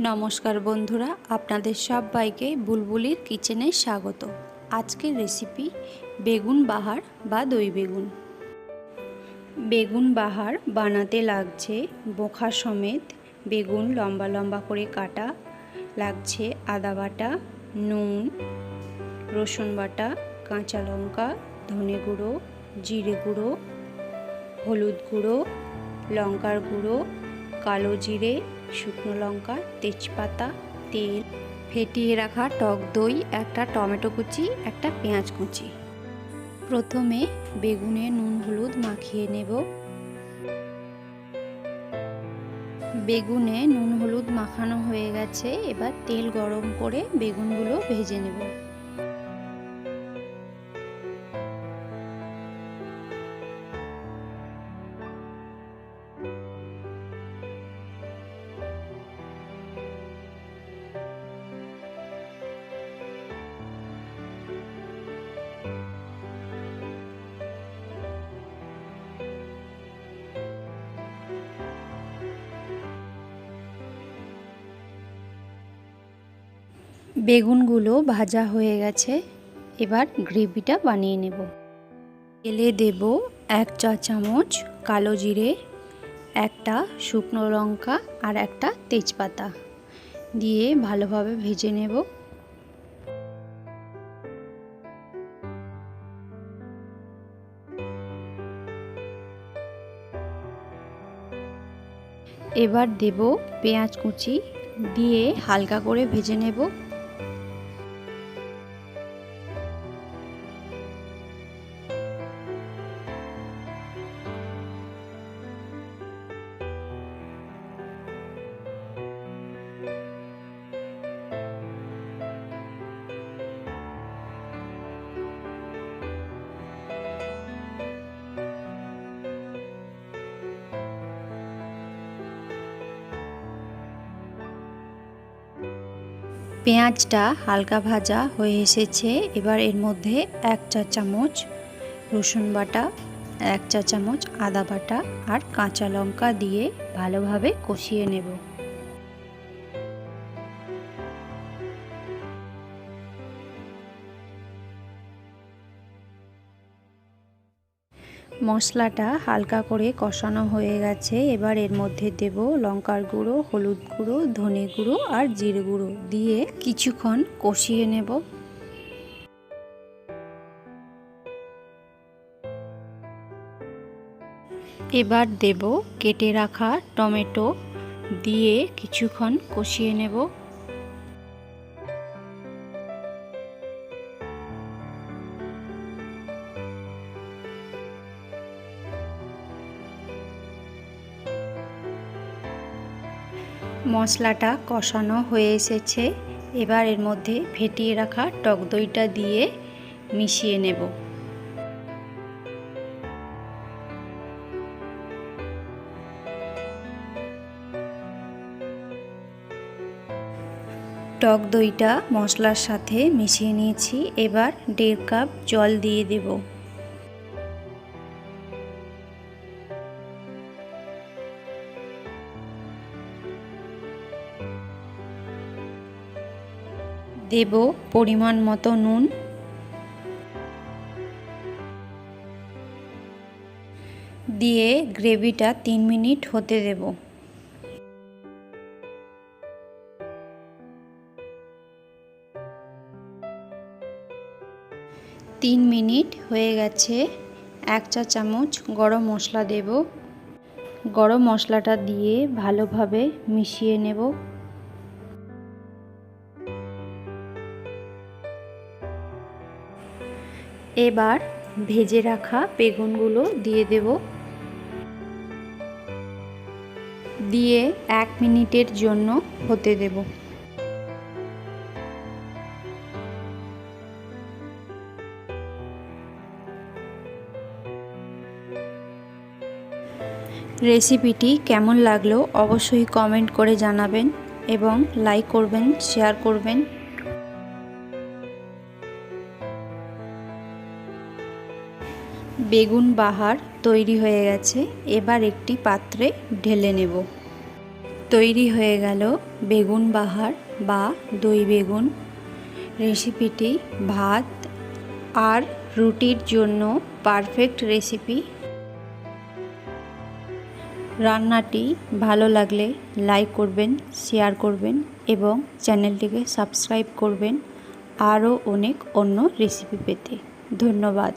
নমস্কার বন্ধুরা, আপনাদের সবাইকে বুলবুলির কিচেনে স্বাগত। আজকের রেসিপি বেগুন বাহার বা দই বেগুন। বেগুন বাহার বানাতে লাগছে বোখা সমেত বেগুন লম্বা লম্বা করে কাটা, লাগছে আদা বাটা, নুন, রসুন বাটা, কাঁচা লঙ্কা, ধনে গুঁড়ো, জিরে গুঁড়ো, হলুদ গুঁড়ো, লঙ্কার গুঁড়ো, কালো জিরে শুকনো লঙ্কা, তেজপাতা, তেল, ফেটিয়ে রাখা টক দই, একটা টমেটো কুচি, একটা পেঁয়াজ কুচি। প্রথমে বেগুনে নুন হলুদ মাখিয়ে নেব। বেগুনে নুন হলুদ মাখানো হয়ে গেছে, এবার তেল গরম করে বেগুনগুলো ভেজে নেব। বেগুনগুলো ভাজা হয়ে গেছে। এবার গ্রেভিটা বানিয়ে নেব। তেলে দেব এক চা চামচ কালো জিরে, একটা শুকনো লঙ্কা আর একটা তেজপাতা। দিয়ে ভালোভাবে ভেজে নেব। এবার দেব পেঁয়াজ কুচি। দিয়ে হালকা করে ভেজে নেব। পেঁয়াজটা হালকা ভাজা হয়ে এসেছে। এবার এর মধ্যে এক চা চামচ রসুন বাটা, এক চা চামচ আদা বাটা আর কাঁচা লঙ্কা দিয়ে ভালোভাবে কষিয়ে নেব। মশলাটা হালকা করে কষানো হয়ে গেছে। এবার এর মধ্যে দেব লঙ্কার গুঁড়ো, হলুদ গুঁড়ো, ধনে গুঁড়ো আর জিরে গুঁড়ো দিয়ে কিছুক্ষণ কষিয়ে নেব। এবার দেব কেটে রাখা টমেটো দিয়ে কিছুক্ষণ কষিয়ে নেব। মশলাটা কষানো হয়ে এসেছে। এবার এর মধ্যে ফেটিয়ে রাখা টক দইটা দিয়ে মিশিয়ে নেব। টক দইটা মশলার সাথে মিশিয়ে নিয়েছি। এবার দেড় কাপ জল দিয়ে দেবো। দেব পরিমাণ মতো নুন। দিয়ে গ্রেভিটা তিন মিনিট হতে দেব। তিন মিনিট হয়ে গেছে। এক চা চামচ গরম মশলা দেব। গরম মশলাটা দিয়ে ভালোভাবে মিশিয়ে নেব। এবার ভেজে রাখা বেগুনগুলো দিয়ে দেব। দিয়ে এক মিনিটের জন্য হতে দেব। রেসিপিটি কেমন লাগল অবশ্যই কমেন্ট করে জানাবেন এবং লাইক করবেন, শেয়ার করবেন। বেগুন বাহার তৈরি হয়ে গেছে, এবার একটি পাত্রে ঢেলে নেব। তৈরি হয়ে গেল বেগুন বাহার বা দই বেগুন। রেসিপিটি ভাত আর রুটির জন্য পারফেক্ট রেসিপি। রান্নাটি ভালো লাগলে লাইক করবেন, শেয়ার করবেন এবং চ্যানেলটিকে সাবস্ক্রাইব করবেন আরও অনেক অন্য রেসিপি পেতে। ধন্যবাদ।